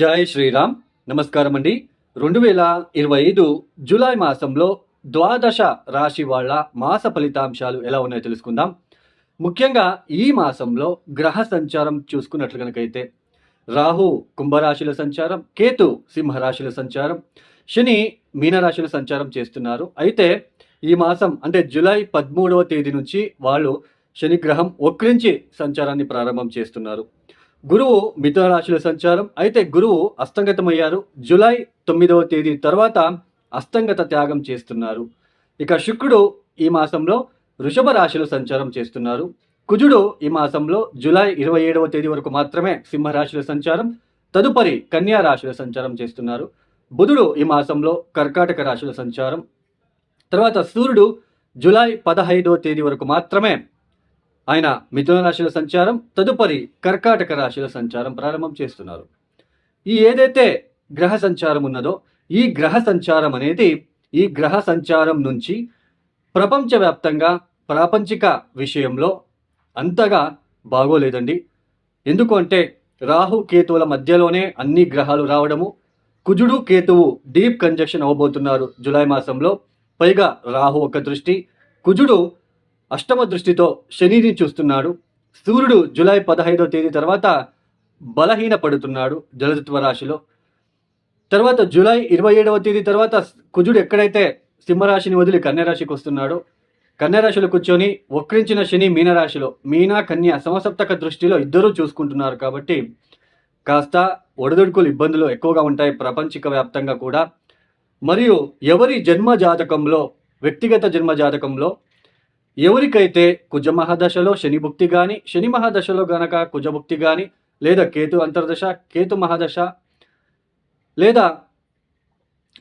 జై శ్రీరామ్. నమస్కారం అండి రెండు వేల ఇరవై ఐదు జూలై మాసంలో ద్వాదశ రాశి వాళ్ళ మాస ఫలితాంశాలు ఎలా ఉన్నాయో తెలుసుకుందాం. ముఖ్యంగా ఈ మాసంలో గ్రహ సంచారం చూసుకున్నట్లు కనుకైతే రాహు కుంభరాశిల సంచారం కేతు సింహరాశిల సంచారం శని మీనరాశిల సంచారం చేస్తున్నారు. అయితే ఈ మాసం అంటే జూలై పదమూడవ తేదీ నుంచి వాళ్ళు శని గ్రహం వక్రించి సంచారాన్ని ప్రారంభం చేస్తున్నారు. గురువు మిథున రాశిలో సంచారం. అయితే గురువు అస్తంగతమయ్యారు. జూలై తొమ్మిదవ తేదీ తర్వాత అస్తంగత త్యాగం చేస్తున్నారు. ఇక శుక్రుడు ఈ మాసంలో వృషభ రాశిలో సంచారం చేస్తున్నారు. కుజుడు ఈ మాసంలో జులై ఇరవై ఏడవ తేదీ వరకు మాత్రమే సింహరాశిలో సంచారం. తదుపరి కన్యా రాశిలో సంచారం చేస్తున్నారు. బుధుడు ఈ మాసంలో కర్కాటక రాశిలో సంచారం. తర్వాత సూర్యుడు జులై పదహైదవ తేదీ వరకు మాత్రమే ఆయన మిథున రాశుల సంచారం తదుపరి కర్కాటక రాశుల సంచారం ప్రారంభం చేస్తున్నారు. ఈ ఏదైతే గ్రహ సంచారం ఉన్నదో ఈ గ్రహ సంచారం అనేది ఈ గ్రహ సంచారం నుంచి ప్రపంచవ్యాప్తంగా ప్రాపంచిక విషయంలో అంతగా బాగోలేదండి. ఎందుకు అంటే రాహు కేతువుల మధ్యలోనే అన్ని గ్రహాలు రావడము కుజుడు కేతువు డీప్ కంజక్షన్ అవ్వబోతున్నారు జూలై మాసంలో. పైగా రాహు ఒక దృష్టి కుజుడు అష్టమ దృష్టితో శనిని చూస్తున్నాడు. సూర్యుడు జూలై పదహైదవ తేదీ తర్వాత బలహీన పడుతున్నాడు జలతత్వ రాశిలో. తర్వాత జూలై ఇరవై ఏడవ తేదీ తర్వాత కుజుడు ఎక్కడైతే సింహరాశిని వదిలి కన్యరాశికి వస్తున్నాడో కన్యరాశిలో కూర్చొని వక్రించిన శని మీనరాశిలో మీన కన్య సమసప్తక దృష్టిలో ఇద్దరూ చూసుకుంటున్నారు కాబట్టి కాస్త ఒడదొడుకులు ఇబ్బందులు ఎక్కువగా ఉంటాయి ప్రపంచిక వ్యాప్తంగా కూడా. మరియు ఎవరి జన్మ జాతకంలో వ్యక్తిగత జన్మ జాతకంలో ఎవరికైతే కుజ మహాదశలో శని భుక్తి కానీ శని మహాదశలో గనక కుజభుక్తి కానీ లేదా కేతు అంతర్దశ కేతు మహాదశ లేదా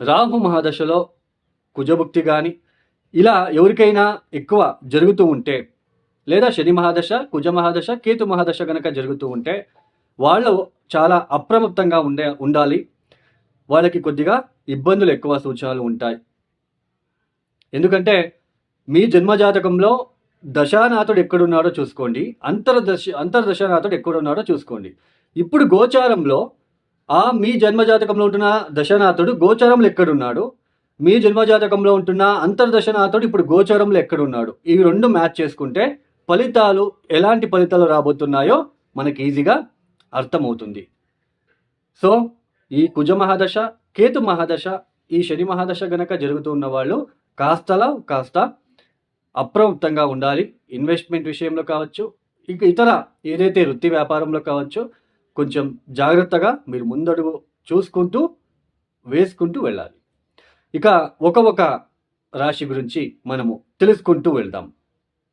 రాహు మహాదశలో కుజభుక్తి కానీ ఇలా ఎవరికైనా ఎక్కువ జరుగుతూ ఉంటే లేదా శని మహాదశ కుజ మహాదశ కేతు మహాదశ గనక జరుగుతూ ఉంటే వాళ్ళు చాలా అప్రమత్తంగా ఉండే ఉండాలి. వాళ్ళకి కొద్దిగా ఇబ్బందులు ఎక్కువ సూచనలు ఉంటాయి. ఎందుకంటే మీ జన్మజాతకంలో దశానాథుడు ఎక్కడున్నాడో చూసుకోండి. అంతర్దశ అంతర్దశానాథుడు ఎక్కడున్నాడో చూసుకోండి. ఇప్పుడు గోచారంలో ఆ మీ జన్మజాతకంలో ఉంటున్న దశనాథుడు గోచారంలో ఎక్కడున్నాడు? మీ జన్మజాతకంలో ఉంటున్న అంతర్దశనాథుడు ఇప్పుడు గోచారంలో ఎక్కడున్నాడు? ఈ రెండు మ్యాచ్ చేసుకుంటే ఫలితాలు ఎలాంటి ఫలితాలు రాబోతున్నాయో మనకి ఈజీగా అర్థమవుతుంది. సో ఈ కుజ మహాదశ కేతు మహాదశ ఈ శని మహాదశ గనక జరుగుతున్న వాళ్ళు కాస్తలా కాస్త అప్రమత్తంగా ఉండాలి. ఇన్వెస్ట్మెంట్ విషయంలో కావచ్చు ఇక ఇతర ఏదైతే వృత్తి వ్యాపారంలో కావచ్చు కొంచెం జాగ్రత్తగా మీరు ముందడుగు చూసుకుంటూ వేసుకుంటూ వెళ్ళాలి. ఇక ఒక ఒక రాశి గురించి మనము తెలుసుకుంటూ వెళ్దాం.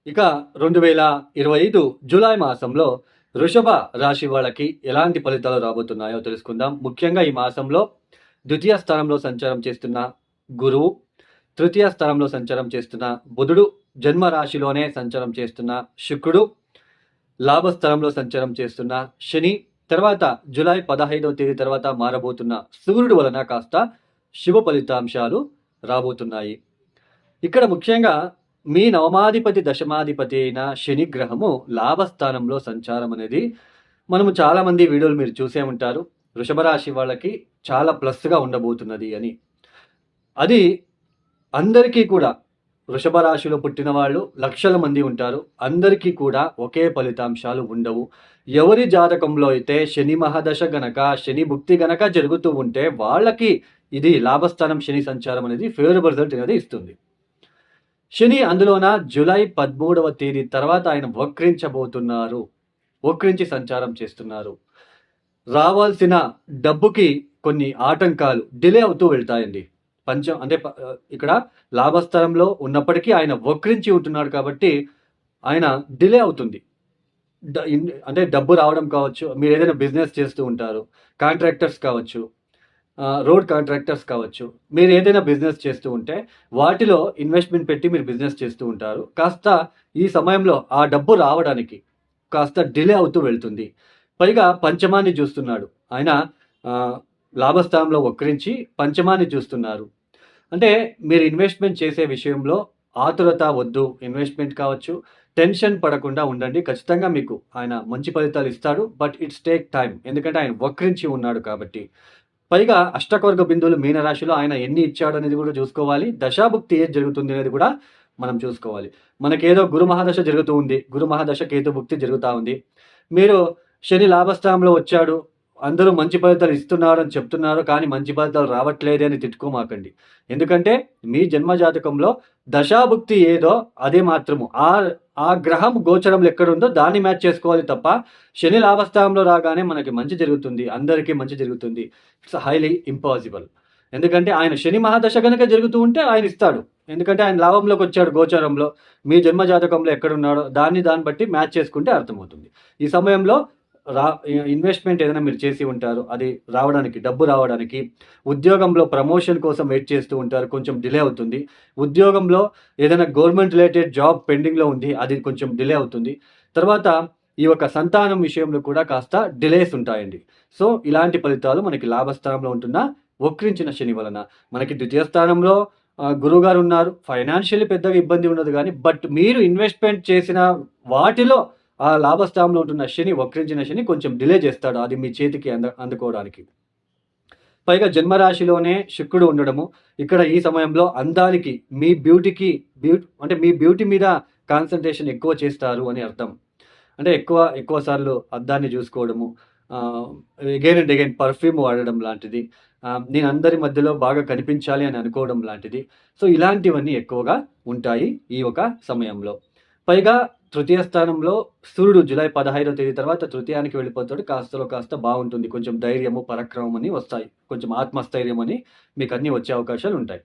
ఇక రెండు వేల ఇరవై ఐదు జూలై మాసంలో వృషభ రాశి వాళ్ళకి ఎలాంటి ఫలితాలు రాబోతున్నాయో తెలుసుకుందాం. ముఖ్యంగా ఈ మాసంలో ద్వితీయ స్థానంలో సంచారం చేస్తున్న గురువు తృతీయ స్థానంలో సంచారం చేస్తున్న బుధుడు జన్మ రాశిలోనే సంచారం చేస్తున్న శుక్రుడు లాభస్థలంలో సంచారం చేస్తున్న శని తర్వాత జూలై పదహైదవ తేదీ తర్వాత మారబోతున్న సూర్యుడు వలన కాస్త శుభ ఫలితాంశాలు రాబోతున్నాయి. ఇక్కడ ముఖ్యంగా మీ నవమాధిపతి దశమాధిపతి అయిన శని గ్రహము లాభస్థానంలో సంచారం అనేది మనము చాలామంది వీడియోలు మీరు చూసే ఉంటారు. వృషభ రాశి వాళ్ళకి చాలా ప్లస్గా ఉండబోతున్నది అని. అది అందరికీ కూడా వృషభ రాశిలో పుట్టిన వాళ్ళు లక్షల మంది ఉంటారు. అందరికీ కూడా ఒకే ఫలితాంశాలు ఉండవు. ఎవరి జాతకంలో అయితే శని మహాదశ గనక శని భుక్తి గనక జరుగుతూ ఉంటే వాళ్ళకి ఇది లాభస్థానం శని సంచారం అనేది ఫేవరబుల్ రిజల్ట్ అనేది ఇస్తుంది. శని అందులోన జూలై పదమూడవ తేదీ తర్వాత ఆయన వక్రించబోతున్నారు. వక్రించి సంచారం చేస్తున్నారు. రావాల్సిన డబ్బుకి కొన్ని ఆటంకాలు డిలే అవుతూ వెళ్తాయండి. పంచం అంటే ఇక్కడ లాభస్థలంలో ఉన్నప్పటికీ ఆయన వక్రించి ఉంటున్నాడు కాబట్టి ఆయన డిలే అవుతుంది. అంటే డబ్బు రావడం కావచ్చు మీరు ఏదైనా బిజినెస్ చేస్తూ ఉంటారు కాంట్రాక్టర్స్ కావచ్చు రోడ్ కాంట్రాక్టర్స్ కావచ్చు మీరు ఏదైనా బిజినెస్ చేస్తూ ఉంటే వాటిలో ఇన్వెస్ట్మెంట్ పెట్టి మీరు బిజినెస్ చేస్తూ ఉంటారు. కాస్త ఈ సమయంలో ఆ డబ్బు రావడానికి కాస్త డిలే అవుతూ వెళ్తుంది. పైగా పంచమాన్ని చూస్తున్నాడు. ఆయన లాభస్థానంలో వక్రించి పంచమాన్ని చూస్తున్నారు. అంటే మీరు ఇన్వెస్ట్మెంట్ చేసే విషయంలో ఆతురత వద్దు. ఇన్వెస్ట్మెంట్ కావచ్చు. టెన్షన్ పడకుండా ఉండండి. ఖచ్చితంగా మీకు ఆయన మంచి ఫలితాలు ఇస్తాడు. బట్ ఇట్స్ టేక్ టైం ఎందుకంటే ఆయన వక్రించి ఉన్నాడు కాబట్టి. పైగా అష్టకవర్గ బిందువులు మీనరాశిలో ఆయన ఎన్ని ఇచ్చాడు అనేది కూడా చూసుకోవాలి. దశాభుక్తి ఏది జరుగుతుంది అనేది కూడా మనం చూసుకోవాలి. మనకేదో గురు మహాదశ జరుగుతూ ఉంది. గురు మహాదశ కేతుభుక్తి జరుగుతూ ఉంది. మీరు శని లాభస్థానంలో వచ్చాడు. అందరూ మంచి ఫలితాలు ఇస్తున్నారు అని చెప్తున్నారు కానీ మంచి ఫలితాలు రావట్లేదే అని తిట్టుకోమాకండి. ఎందుకంటే మీ జన్మ జాతకంలో దశాభుక్తి ఏదో అదే మాత్రము. ఆ ఆ గ్రహం గోచరంలో ఎక్కడుందో దాన్ని మ్యాచ్ చేసుకోవాలి తప్ప శని లాభస్థానంలో రాగానే మనకి మంచి జరుగుతుంది అందరికీ మంచి జరుగుతుంది. ఇట్స్ హైలీ ఇంపాసిబుల్ ఎందుకంటే ఆయన శని మహాదశ కనుక జరుగుతూ ఉంటే ఆయన ఇస్తాడు. ఎందుకంటే ఆయన లాభంలోకి వచ్చాడు గోచరంలో. మీ జన్మ జాతకంలో ఎక్కడున్నాడో దాన్ని దాన్ని బట్టి మ్యాచ్ చేసుకుంటే అర్థమవుతుంది. ఈ సమయంలో రా ఇన్వెస్ట్మెంట్ ఏదైనా మీరు చేసి ఉంటారు అది రావడానికి డబ్బు రావడానికి ఉద్యోగంలో ప్రమోషన్ కోసం వెయిట్ చేస్తూ ఉంటారు కొంచెం డిలే అవుతుంది. ఉద్యోగంలో ఏదైనా గవర్నమెంట్ రిలేటెడ్ జాబ్ పెండింగ్లో ఉంది అది కొంచెం డిలే అవుతుంది. తర్వాత ఈ యొక్క సంతానం విషయంలో కూడా కాస్త డిలేస్ ఉంటాయండి. సో ఇలాంటి ఫలితాలు మనకి లాభస్థానంలో ఉంటున్న వక్రించిన శని వలన. మనకి ద్వితీయ స్థానంలో గురువుగారు ఉన్నారు. ఫైనాన్షియల్లీ పెద్దగా ఇబ్బంది ఉండదు కానీ బట్ మీరు ఇన్వెస్ట్మెంట్ చేసిన వాటిలో ఆ లాభస్థానంలో ఉంటున్న శని వక్రించిన శని కొంచెం డిలే చేస్తాడు. అది మీ చేతికి అంద అందుకోవడానికి. పైగా జన్మరాశిలోనే శుక్రుడు ఉండడము ఇక్కడ ఈ సమయంలో అందానికి మీ బ్యూటీకి బ్యూటీ అంటే మీ బ్యూటీ మీద కాన్సన్ట్రేషన్ ఎక్కువ చేస్తారు అని అర్థం. అంటే ఎక్కువ ఎక్కువ సార్లు అద్దాన్ని చూసుకోవడము ఎగైన్ అండ్ అగైన్ పర్ఫ్యూమ్ వాడడం లాంటిది నేను అందరి మధ్యలో బాగా కనిపించాలి అని అనుకోవడం లాంటిది. సో ఇలాంటివన్నీ ఎక్కువగా ఉంటాయి ఈ ఒక సమయంలో. పైగా తృతీయ స్థానంలో సూర్యుడు జూలై పదహైదో తేదీ తర్వాత తృతీయానికి వెళ్ళిపోతాడు. కాస్తలో కాస్త బాగుంటుంది. కొంచెం ధైర్యము పరాక్రమం అని వస్తాయి. కొంచెం ఆత్మస్థైర్యం అని మీకు అన్నీ వచ్చే అవకాశాలు ఉంటాయి.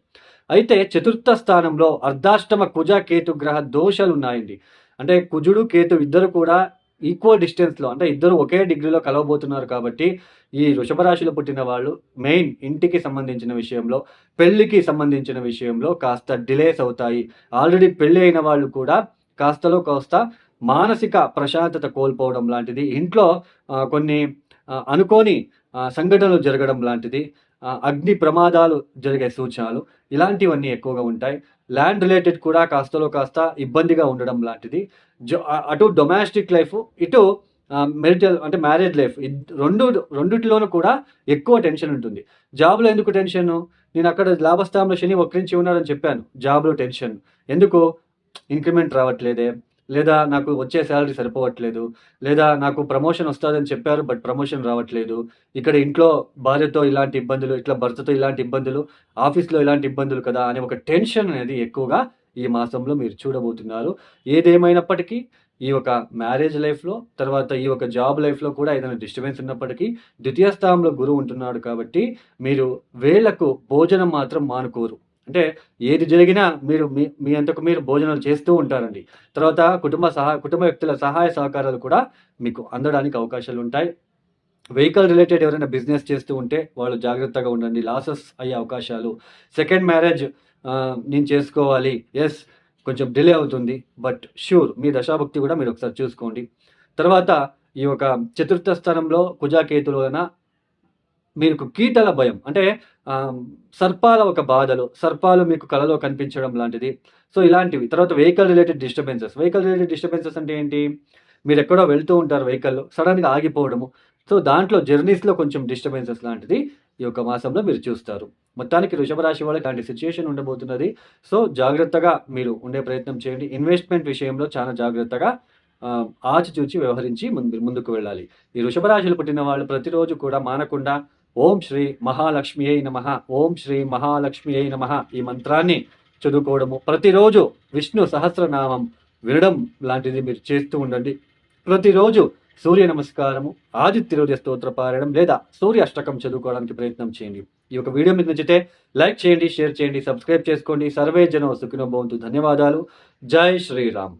అయితే చతుర్థ స్థానంలో అర్ధాష్టమ కుజ కేతు గ్రహ దోషాలు ఉన్నాయండి. అంటే కుజుడు కేతు ఇద్దరు కూడా ఈక్వల్ డిస్టెన్స్లో అంటే ఇద్దరు ఒకే డిగ్రీలో కలవబోతున్నారు కాబట్టి ఈ వృషభ రాశిలో పుట్టిన వాళ్ళు మెయిన్ ఇంటికి సంబంధించిన విషయంలో పెళ్ళికి సంబంధించిన విషయంలో కాస్త డిలేస్ అవుతాయి. ఆల్రెడీ పెళ్ళి అయిన వాళ్ళు కూడా కాస్తలో కాస్త మానసిక ప్రశాంతత కోల్పోవడం లాంటిది. ఇంట్లో కొన్ని అనుకోని సంఘటనలు జరగడం లాంటిది. అగ్ని ప్రమాదాలు జరిగే సూచనలు ఇలాంటివన్నీ ఎక్కువగా ఉంటాయి. ల్యాండ్ రిలేటెడ్ కూడా కాస్తలో కాస్త ఇబ్బందిగా ఉండడం లాంటిది. జో అటు డొమాస్టిక్ లైఫ్ ఇటు మెరిటల్ అంటే మ్యారేజ్ లైఫ్ రెండు రెండిటిలోనూ కూడా ఎక్కువ టెన్షన్ ఉంటుంది. జాబ్లో ఎందుకు టెన్షన్? నేను అక్కడ లాభస్థానంలో శని వక్రించి ఉన్నాడని చెప్పాను. జాబ్లో టెన్షన్. ఎందుకు? ఇంక్రిమెంట్ రావట్లేదే లేదా నాకు వచ్చే శాలరీ సరిపోవట్లేదు లేదా నాకు ప్రమోషన్ వస్తుందని చెప్పారు బట్ ప్రమోషన్ రావట్లేదు. ఇక్కడ ఇంట్లో భార్యతో ఇలాంటి ఇబ్బందులు ఇట్లా భర్తతో ఇలాంటి ఇబ్బందులు ఆఫీస్లో ఇలాంటి ఇబ్బందులు కదా అనే ఒక టెన్షన్ అనేది ఎక్కువగా ఈ మాసంలో మీరు చూడబోతున్నారు. ఏదేమైనప్పటికీ ఈ ఒక మ్యారేజ్ లైఫ్లో తర్వాత ఈ ఒక జాబ్ లైఫ్లో కూడా ఏదైనా డిస్టర్బెన్స్ ఉన్నప్పటికీ ద్వితీయ స్థానంలో గురువు ఉంటున్నాడు కాబట్టి మీరు వేళ్ళకు భోజనం మాత్రం మానుకోరు. అంటే ఏది జరిగినా మీరు మీ మీ అంతకు మీరు భోజనాలు చేస్తూ ఉంటారండి. తర్వాత కుటుంబ సహా కుటుంబ వ్యక్తుల సహాయ సహకారాలు కూడా మీకు అందడానికి అవకాశాలు ఉంటాయి. వెహికల్ రిలేటెడ్ ఎవరైనా బిజినెస్ చేస్తూ ఉంటే వాళ్ళు జాగ్రత్తగా ఉండండి. లాసెస్ అయ్యే అవకాశాలు. సెకండ్ మ్యారేజ్ నేను చేసుకోవాలి. ఎస్ కొంచెం డిలే అవుతుంది. బట్ ష్యూర్ మీ దశాభక్తి కూడా మీరు ఒకసారి చూసుకోండి. తర్వాత ఈ యొక్క చతుర్థ స్థానంలో కుజాకేతుల వలన మీకు కీటల భయం. అంటే సర్పాల ఒక బాధలు సర్పాలు మీకు కళలో కనిపించడం లాంటిది. సో ఇలాంటివి. తర్వాత vehicle related disturbances vehicle related disturbances అంటే ఏంటి? మీరు ఎక్కడో వెళ్తూ ఉంటారు వెహికల్లో సడన్గా ఆగిపోవడము. సో దాంట్లో జర్నీస్లో కొంచెం డిస్టర్బెన్సెస్ లాంటిది ఈ యొక్క మాసంలో మీరు చూస్తారు. మొత్తానికి వృషభరాశి వాళ్ళకి అలాంటి సిచ్యుయేషన్ ఉండబోతున్నది. సో జాగ్రత్తగా మీరు ఉండే ప్రయత్నం చేయండి. ఇన్వెస్ట్మెంట్ విషయంలో చాలా జాగ్రత్తగా ఆచిచూచి వ్యవహరించి ముందు ముందుకు వెళ్ళాలి. ఈ వృషభరాశులు పుట్టిన వాళ్ళు ప్రతిరోజు కూడా మానకుండా ఓం శ్రీ మహాలక్ష్మి అయి నమ. ఓం శ్రీ మహాలక్ష్మి అయి నమ. ఈ మంత్రాన్ని చదువుకోవడము. ప్రతిరోజు విష్ణు సహస్రనామం వినడం లాంటిది మీరు చేస్తూ ఉండండి. ప్రతిరోజు సూర్య నమస్కారము ఆదిత్య స్తోత్ర పారాయణం లేదా సూర్య అష్టకం చదువుకోవడానికి ప్రయత్నం చేయండి. ఈ యొక్క వీడియో మీకు నచ్చితే లైక్ చేయండి షేర్ చేయండి సబ్స్క్రైబ్ చేసుకోండి. సర్వే జనం సుఖినో ధన్యవాదాలు. జై శ్రీరామ్.